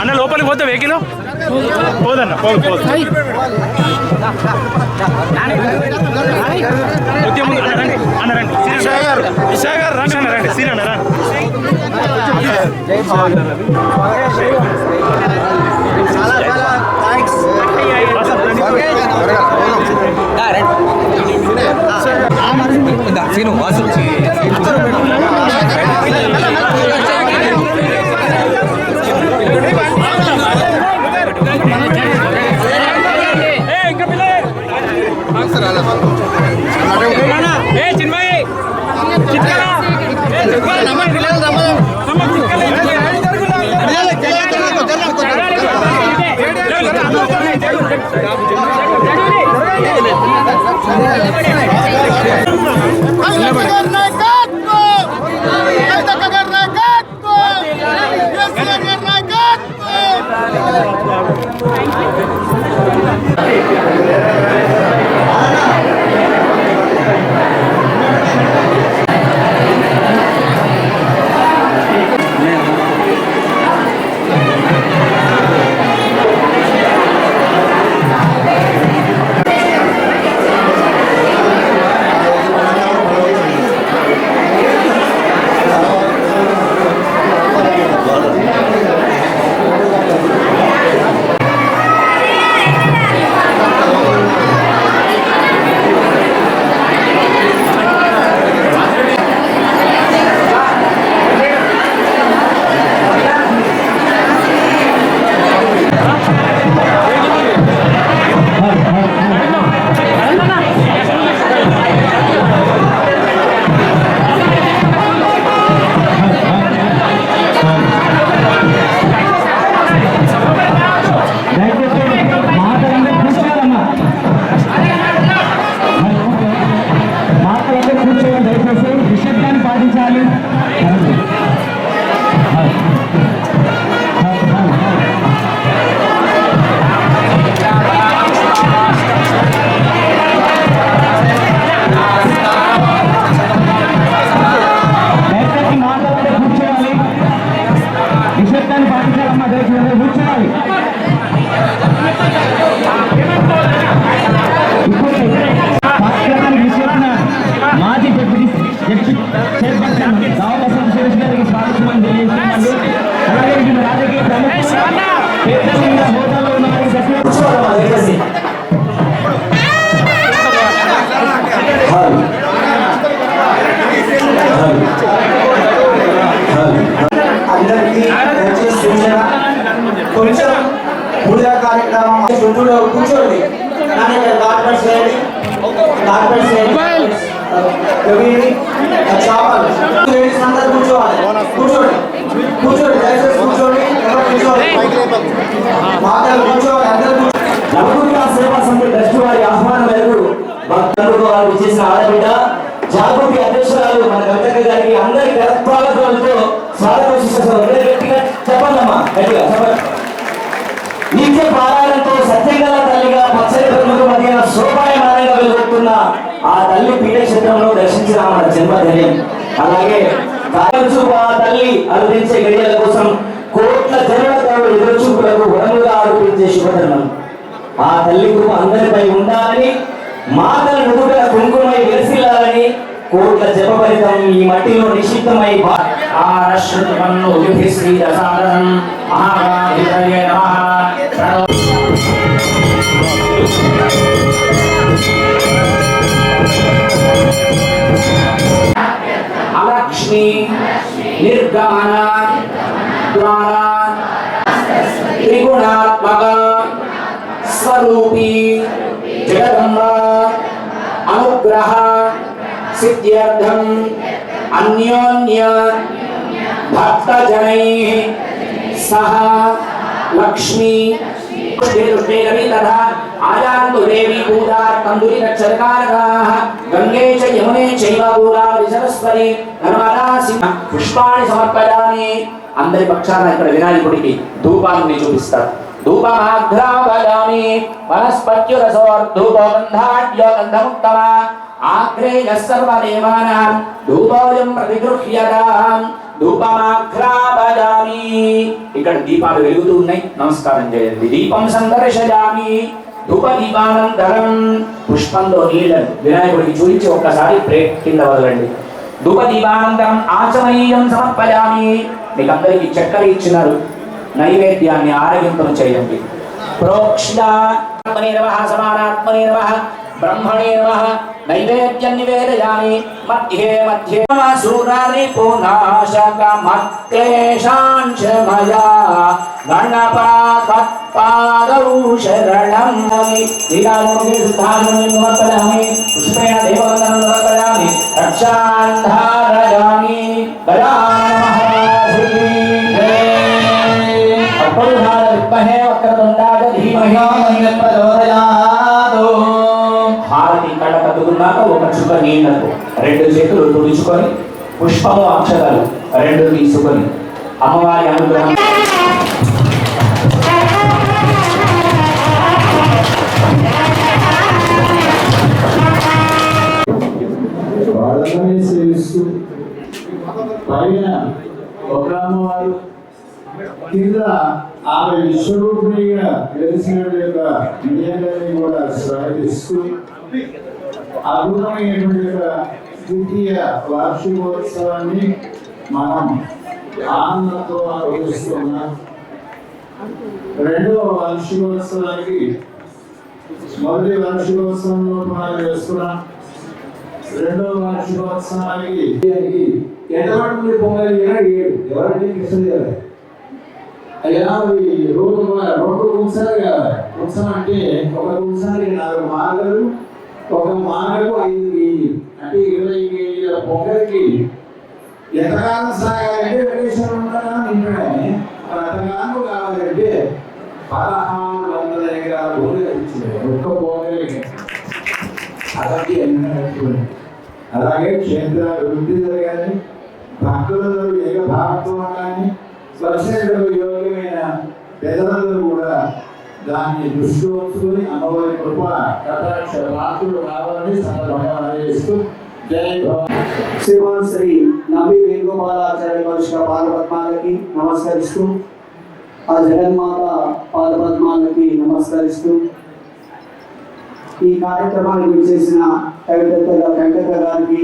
అన్న లోపలికి పోతే వెహికల్ పోదన్న పోదు పోదు సీను వాసు కొంచెం పూజ కార్యక్రమం చుట్టూలో కూర్చోండి కానీ ఇక్కడ కార్పెట్స్ వేయండి కార్పెట్స్ వేయండి రవిని చాపలు గట్టిగా నిత్య పారాయణంతో సత్యంగల తల్లిగా పచ్చని ప్రముఖ మధ్య శోభాయమానంగా వెలుగుతున్న ఆ తల్లి పీఠక్షేత్రంలో దర్శించిన మన జన్మధైర్యం అలాగే కాయచూ ఆ తల్లి అందించే గడియల కోసం కోట్ల జనులతో ఎదురుచూపులకు వరముగా ఆరోపించే శుభధర్మం. ఆ తల్లి కృప అందరిపై ఉండాలని మాతల నుదుట కుంకుమై వెలిసిల్లాలని కోట్ల జప ఫలితం ఈ మట్టిలో నిషిద్ధమై आरश्रुतमन्नोभिश्रीरसादनम् महाभाभितये नमः। अलक्ष्मी निर्गमना द्वारा त्रिगुणात्मक स्वरूपी जगदम्बा अनुग्रह सिद्ध्यर्थम अन्योन्य భక్తజనై సహ లక్ష్మీ ృష్ణేరవి తథా ఆయాన్తు దేవీ పూజార్థం దురిరక్షరకారకాః గంగే చ యమునే చైవ గోదావరి సరస్వతి నర్మదా సింహ పుష్పాన్ని సమర్పయామి అందరి పక్షాన ఇక్కడ వినాయకుడికి ధూపాన్ని చూపిస్తారు. ధూపమాఘ్రాపయామి వనస్పత్యురసోర్ధూపగంధాడ్యోగంధముత్తమ ఆగ్రేయ సర్వదేవానాం ధూపోయం ప్రతిగృహ్యతాం. ధూపమాఘ్రాపజామి. ఇక్కడ దీపాలు వెలుగుతూ ఉన్నాయి. నమస్కారం చేయండి. దీపం సందర్శజామి ధూప దీపానంతరం పుష్పంలో నీళ్ళను వినాయకుడికి చూపించి ఒక్కసారి ప్రేట్ కింద వదలండి. ధూప దీపానంతరం ఆచమనీయం సమర్పజామి మీకు అందరికి చక్కెర ఇచ్చినారు. నైవేద్యాన్ని ఆరగింపను చేయండి. ప్రోక్షాత్మనే నమః సమానాత్మనే నమః బ్రహ్మణే నమః నైవేద్యం నివేదయామి మధ్యే మధ్యే. సురరి పునాశక మక్లేశాన్ శమయా గణపాదౌ శరణం సమర్పయామి పుష్పేణ దేవవందనం సమర్పయామి రక్షాన్ ధారయామి అప్పుడుహార విద్మహే ధీమహి. హారతి కళ్ళ కట్టుకున్నాక ఒక చుక్క నీళ్ళకు రెండు చేతులు తుడుచుకొని పుష్పము అక్షరాలు రెండు తీసుకొని. అమ్మవారి అనుగ్రహం. వాళ్ళనే సేవిస్తూ పైన ఒక అమ్మవారు కింద ఆమె విశ్వరూపిణిగా తెలిసిన యొక్క నిజంగానే కూడా స్వాగతిస్తూ అద్భుతమైనటువంటి ద్వితీయ వార్షికోత్సవాన్ని మనం ఆనందంతో ఆలోచిస్తున్నాం రెండవ వార్షికోత్సవానికి మొదటి వార్షికోత్సవంలో మనం చేస్తున్నాం రెండవ వార్షికోత్సవానికి ఎంతమంది మంది పొంగలి ఏడు. ఎవరంటే కృష్ణదేవరాయ అయ్యా రోజు రెండు ఉంచాలి కదా ఉంచాలంటే అంటే ఒక ఉంచాలి నాలుగు మార్గాలు ఒక మానకు ఐదు కేజీలు అంటే ఇరవై కేజీల పొంగలికి ఎంతకాలం సాగాలంటే వెంకటేశ్వర ఉంటారా నింపడమే. మరి అంతకాలం కావాలంటే పదహారు వందల ఎకరాల భూమి ఇచ్చింది ఒక్క పొంగలికి అలాగే అలాగే క్షేత్ర అభివృద్ధి జరగాలి. భక్తులలో ఏక భాగత్వం కానీ స్పర్శకు యోగ్యమైన పెద్దలందరూ కూడా దాన్ని దృష్టిలో ఉంచుకొని అమ్మవారి కృప కటాక్ష రాత్రులు కావాలని సందర్భంగా జై శ్రీమాన్ శ్రీ నవి వేణుగోపాలాచార్య పరిష్క పాదపద్మాలకి నమస్కరిస్తూ ఆ జగన్మాత పాదపద్మాలకి నమస్కరిస్తూ ఈ కార్యక్రమానికి విచ్చేసిన కవిత వెంకట గారికి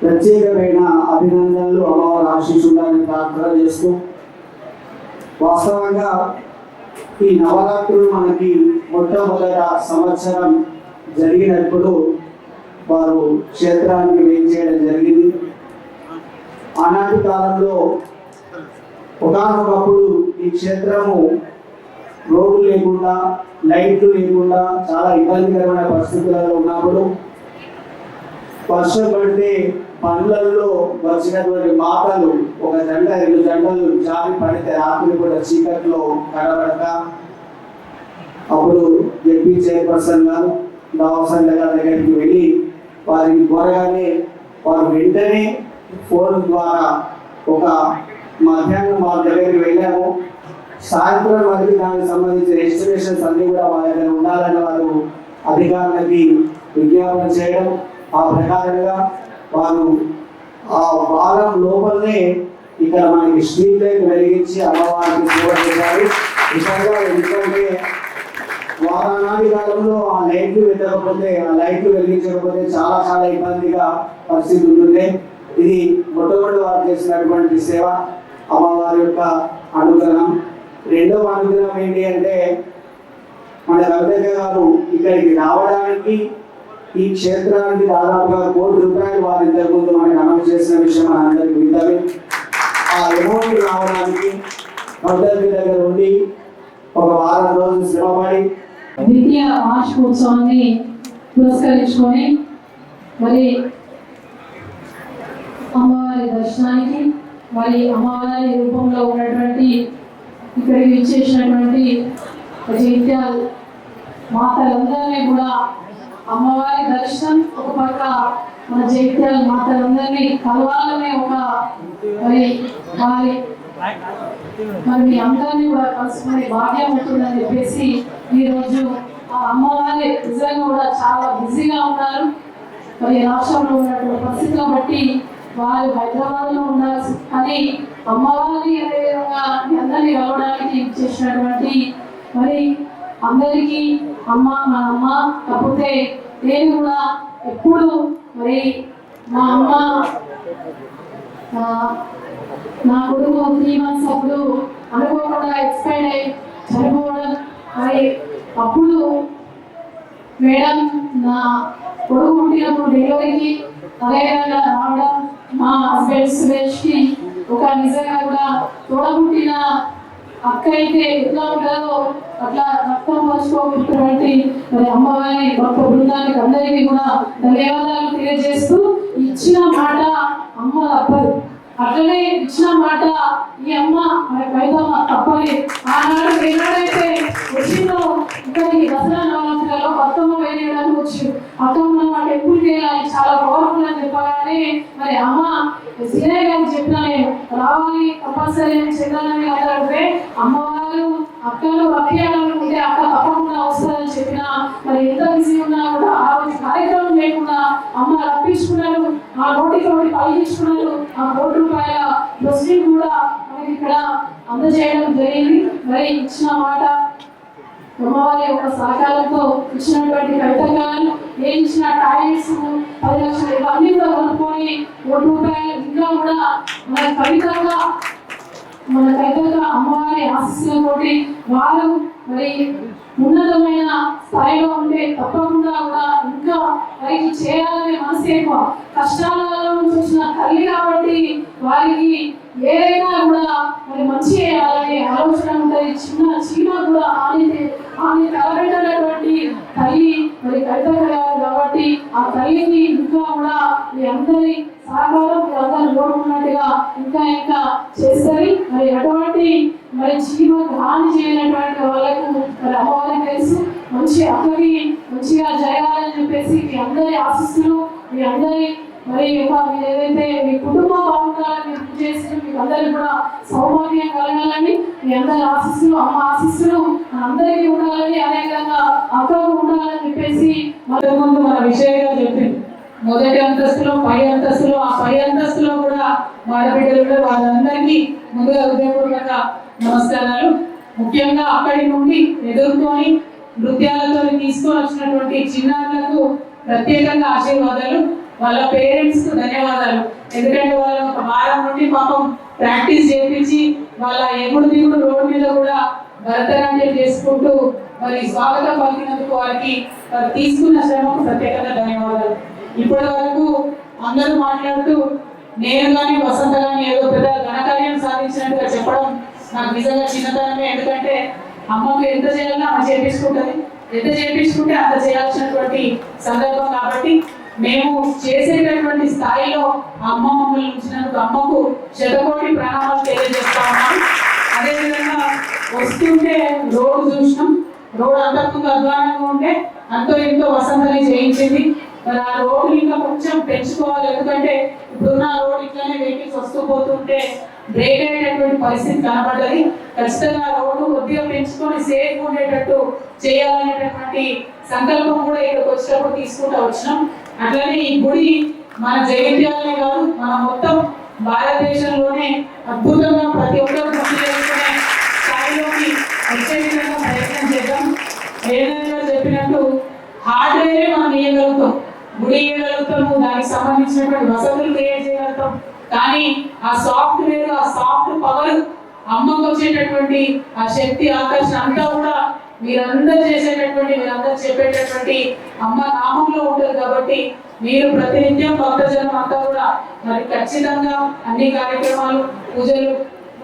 ప్రత్యేకమైన అభినందనలు అమ్మవారు ఆశీస్సులని ప్రార్థన చేస్తూ వాస్తవంగా ఈ నవరాత్రులు మనకి మొట్టమొదట సంవత్సరం జరిగినప్పుడు వారు క్షేత్రానికి వేయించేయడం జరిగింది. ఆనాటి కాలంలో ఒకనొకప్పుడు ఈ క్షేత్రము రోడ్లు లేకుండా లైట్లు లేకుండా చాలా ఇబ్బందికరమైన పరిస్థితులలో ఉన్నప్పుడు వర్షం పడితే పనులలో వచ్చినటువంటి మాటలు ఒక జంట రెండు జంటలు జారి పడితే రాత్రి కూడా చీకట్లో కనబడక అప్పుడు ఎంపీ చైర్పర్సన్ గారు దావసన్ గారి దగ్గరికి వెళ్ళి వారికి కోరగానే వారు వెంటనే ఫోన్ ద్వారా ఒక మధ్యాహ్నం వారి దగ్గరికి వెళ్ళాము. సాయంత్రం వరకు దానికి సంబంధించిన ఎస్టిమేషన్స్ అన్ని కూడా వారి దగ్గర ఉండాలని వారు అధికారులకి విజ్ఞాపన చేయడం ఆ ప్రకారంగా వారు ఆ వారం లోపలనే ఇక్కడ మనకి స్ట్రీట్ లైట్ వెలిగించి అమ్మవారికి సేవ చేశారు. నిజంగా ఎందుకంటే వారానాటి కాలంలో ఆ లైట్లు పెట్టకపోతే ఆ లైట్లు వెలిగించకపోతే చాలా చాలా ఇబ్బందిగా పరిస్థితి ఉంటుంది ఇది మొట్టమొదటి వారు చేసినటువంటి సేవ అమ్మవారి యొక్క అనుగ్రహం. రెండవ అనుగ్రహం ఏంటి అంటే మన రవితేజ గారు ఇక్కడికి రావడానికి ఈ క్షేత్రానికి దాదాపుగా కోటి రూపాయలు వారు ఇంతకు ముందు మనకి అనౌన్స్ చేసిన విషయం మనందరికీ వింటమే ఆ అమౌంట్ రావడానికి రవితేజ దగ్గర ఉండి ఒక వారం రోజులు శ్రమపడి ద్వితీయ వార్షికోత్సవాన్ని పురస్కరించుకొని మరి అమ్మవారి దర్శనానికి మరి అమ్మవారి రూపంలో ఉన్నటువంటి ఇక్కడికి విచ్చేసినటువంటి జైత్యాల్ మాతలందరినీ కూడా అమ్మవారి దర్శనం ఒక పక్క మన జైత్యాల మాతలందరినీ కలవాలనే ఒక మరి వారి మరి మీ అందరినీ కూడా కలుసుకునే భాగ్యం ఉంటుందని చెప్పేసి ఈరోజు ఆ అమ్మవారి నిజంగా కూడా చాలా బిజీగా ఉన్నారు. మరి రాష్ట్రంలో ఉన్నటువంటి పరిస్థితులను బట్టి వారు హైదరాబాద్లో ఉండాల్సి అని అమ్మవారిని అదేవిధంగా మీ అందరినీ కలవడానికి చేసినటువంటి మరి అందరికీ అమ్మ మా అమ్మ కాకపోతే నేను కూడా ఎప్పుడు మరి మా అమ్మ నా కొడుకు త్రీ మంత్స్ అప్పుడు అనుకోకుండా ఎక్స్పైర్ అయ్యి చనిపోవడం మరి అప్పుడు మేడం నా కొడుకు పుట్టినప్పుడు డెలివరీకి అదేవిధంగా రావడం మా హస్బెండ్ సురేష్కి ఒక నిజంగా కూడా తోడబుట్టిన అక్క అయితే ఎట్లా ఉంటుందో అట్లా రక్తం పోసుకోబెట్టినటువంటి మరి అమ్మవారి గొప్ప బృందానికి అందరికీ కూడా ధన్యవాదాలు తెలియజేస్తూ ఇచ్చిన మాట అమ్మ తప్పదు. అట్లనే ఇచ్చిన మాట ఈ అమ్మ మరి పైదమ్మ తప్పని ఆనాడు ఏనాడైతే వచ్చిందో ఇక్కడికి దసరా నవరాత్రులలో బతుకమ్మ వేయడానికి వచ్చి అక్కమ్మ మా టెంపుల్ చేయాలని చాలా పవర్ఫుల్ అని చెప్పగానే మరి అమ్మ సీనయ్య గారు చెప్పిన రావాలి కంపల్సరీ అని చెప్పాలని అడిగితే అమ్మవారు అక్కలు అభియానాలు ఉంటే అక్క తప్పకుండా వస్తుందని చెప్పిన మరి ఎంత బిజీ ఉన్నా కూడా ఆ రోజు కార్యక్రమం లేకుండా అమ్మ రప్పించుకున్నారు ఆ నోటికి నోటి పలికించుకున్నారు ఆ కోటి రూపాయల ప్రొసీడింగ్ కూడా మనకి ఇక్కడ అందజేయడం జరిగింది. మరి ఇచ్చిన మాట అమ్మవారి యొక్క సహకారంతో ఇచ్చినటువంటి కవితగాలు నేను ఇచ్చిన టాయిలెట్స్ పది లక్షలు ఇవన్నీ కూడా కొనుక్కొని కోటి రూపాయలు ఇంకా కూడా మన కవితగా మన కవితగా అమ్మవారి ఆశీస్సులతోటి వారు మరి ఉన్నతమైన స్థాయిలో ఉంటే తప్పకుండా కూడా ఇంకా వారికి చేయాలనే మనసు ఎక్కువ. కష్టాలలో చూసిన తల్లి కాబట్టి వారికి ఏదైనా కూడా మరి మంచి చేయాలనే ఆలోచన ఉంటుంది. చిన్న చీమ కూడా ఆమె ఆమె తలబెట్టినటువంటి తల్లి మరి కవిత కాబట్టి ఆ తల్లిని ఇంకా కూడా మీ అందరి సహకారం మీ అందరు కోరుకున్నట్టుగా ఇంకా ఇంకా చేస్తారు మరి అటువంటి మరి చీమ హాని చేయనటువంటి వాళ్ళకు మరి అమ్మవారికి తెలుసు. మంచి అక్కకి మంచిగా జరగాలని చెప్పేసి మీ అందరి ఆశిస్తులు మీ అందరి మరి మీరు ఏదైతే మీ కుటుంబ బాగుండాలని చేసిన మీకు అందరికి కూడా సౌభాగ్యం కలగాలని మీ అందరి ఆశిస్సులు అమ్మ ఆశిస్సులు అందరికీ ఉండాలని అదేవిధంగా అక్కకు ఉండాలని చెప్పేసి మరి ముందు మన విషయంగా చెప్పింది. మొదటి అంతస్తులో పై అంతస్తులో ఆ పై అంతస్తులో కూడా ఆడబిడ్డలు కూడా వాళ్ళందరికీ ముందుగా హృదయపూర్వక నమస్కారాలు. ముఖ్యంగా అక్కడి నుండి ఎదుర్కొని నృత్యాలతో తీసుకొని వచ్చినటువంటి చిన్నారులకు ప్రత్యేకంగా ఆశీర్వాదాలు. వాళ్ళ పేరెంట్స్కు ధన్యవాదాలు. ఎందుకంటే వాళ్ళు ఒక వారం నుండి పాపం ప్రాక్టీస్ చేయించి వాళ్ళ ఎగుడు దిగుడు రోడ్ మీద కూడా భరతనాట్యం చేసుకుంటూ మరి స్వాగతం పలికినందుకు వారికి తీసుకున్న శ్రమకు ప్రత్యేకంగా ధన్యవాదాలు. ఇప్పటి వరకు అందరూ మాట్లాడుతూ నేను కానీ వసంత కానీ ఏదో పెద్ద ఘనకార్యం సాధించినట్టుగా చెప్పడం నాకు నిజంగా చిన్నతనమే. ఎందుకంటే అమ్మకు ఎంత చేయాలన్నా చేపించుకుంటుంది. ఎంత చేపించుకుంటే అంత చేయాల్సినటువంటి సందర్భం కాబట్టి మేము చేసేటటువంటి స్థాయిలో అమ్మ మమ్మల్ని ఉంచినందుకు అమ్మకు శతకోటి ప్రణామాలు తెలియజేస్తా ఉన్నాం. అదేవిధంగా వస్తుంటే రోడ్డు చూసినాం. రోడ్ అంతకుముందు అధ్వానంగా ఉంటే అంతో ఎంతో వసంతని చేయించింది. మరి ఆ రోడ్డు ఇంకా కొంచెం పెంచుకోవాలి. ఎందుకంటే ఇప్పుడున్న రోడ్ ఇట్లానే వెహికల్స్ వస్తూ పోతుంటే బ్రేక్ అయ్యేటటువంటి పరిస్థితి కనబడ్డది ఖచ్చితంగా రోడ్డు కొద్దిగా పెంచుకొని సేఫ్ ఉండేటట్టు చేయాలనేటటువంటి సంకల్పం కూడా ఇక్కడికి వచ్చినప్పుడు తీసుకుంటూ వచ్చినాం. అట్లనే ఈ గుడి మన జగిత్యాలనే కాదు మన మొత్తం భారతదేశంలోనే అద్భుతంగా ప్రతి ఒక్కరు గుర్తు చేసుకునే స్థాయిలోకి వచ్చే విధంగా ప్రయత్నం చేద్దాం. ఏదైనా చెప్పినట్టు హార్డ్వేరే మనం ఇవ్వగలుగుతాం గుడి ఇవ్వగలుగుతాము దానికి సంబంధించినటువంటి వసతులు క్రియేట్ చేయగలుగుతాం. కానీ ఆ సాఫ్ట్వేర్ ఆ సాఫ్ట్ పవర్ అమ్మకు వచ్చేటటువంటి ఆ శక్తి ఆకర్షణ అంతా కూడా మీరందరూ చేసేటటువంటి మీరందరూ చెప్పేటటువంటి అమ్మ నామంలో ఉంటుంది కాబట్టి మీరు ప్రతినిత్యం భక్తజనం అంతా కూడా మరి ఖచ్చితంగా అన్ని కార్యక్రమాలు పూజలు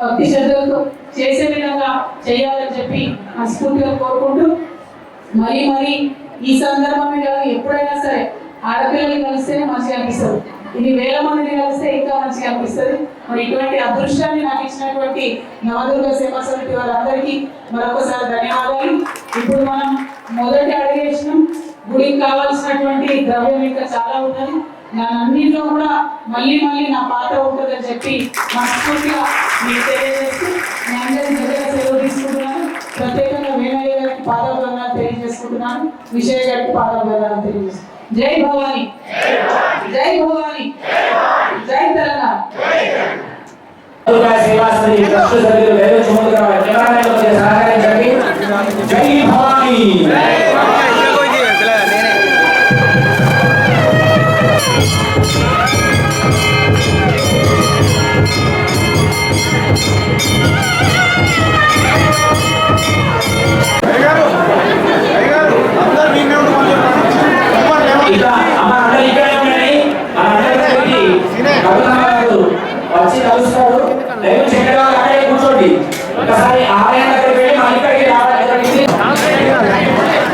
భక్తి శ్రద్ధలతో చేసే విధంగా చేయాలని చెప్పి మనస్ఫూర్తిగా కోరుకుంటూ మరి మరి ఈ సందర్భమే కాదు ఎప్పుడైనా సరే ఆడపిల్లల్ని కలిస్తేనే మంచిగా అనిపిస్తుంది. ఇది వేల మందిని కలిస్తే ఇంకా మంచిగా అనిపిస్తుంది. మరి ఇటువంటి అదృష్టాన్ని నాకు ఇచ్చినటువంటి నవదుర్గ సేవా సమితి వారందరికీ మరొకసారి ధన్యవాదాలు. ఇప్పుడు మనం మొదటి అడిగేసినాం గుడికి కావాల్సినటువంటి ద్రవ్యం ఇంకా చాలా ఉన్నది. నా అన్నింటిలో కూడా మళ్ళీ మళ్ళీ నా పాత్ర ఉంటుందని చెప్పి మనస్ఫూర్తిగా మీకు తెలియజేస్తూ మీ అందరి దగ్గర సెలవు తీసుకుంటున్నాను. ప్రత్యేకంగా వేణయ్య గారికి పాదాభివందనాలు తెలియజేసుకుంటున్నాను. విజయ్ గారికి పాదాభివందనాలు తెలియజేస్తున్నాను. జై భవానీ. జై భవాని జై తెలంగాణ దుర్గా సేవా సమితి ట్రస్ట్ సభ్యులు వేద సుమంతుల వారి కెమెరామెన్లు కొద్దిగా సహకరించండి జై భవానీ ఇక అమ్మ అందరూ ఇక్కడే ఉండండి మన అందరికీ రఘునాథ్ గారు వచ్చి కలుస్తారు. దయచేసి ఎక్కడ అక్కడే కూర్చోండి. ఒకసారి ఆలయం దగ్గర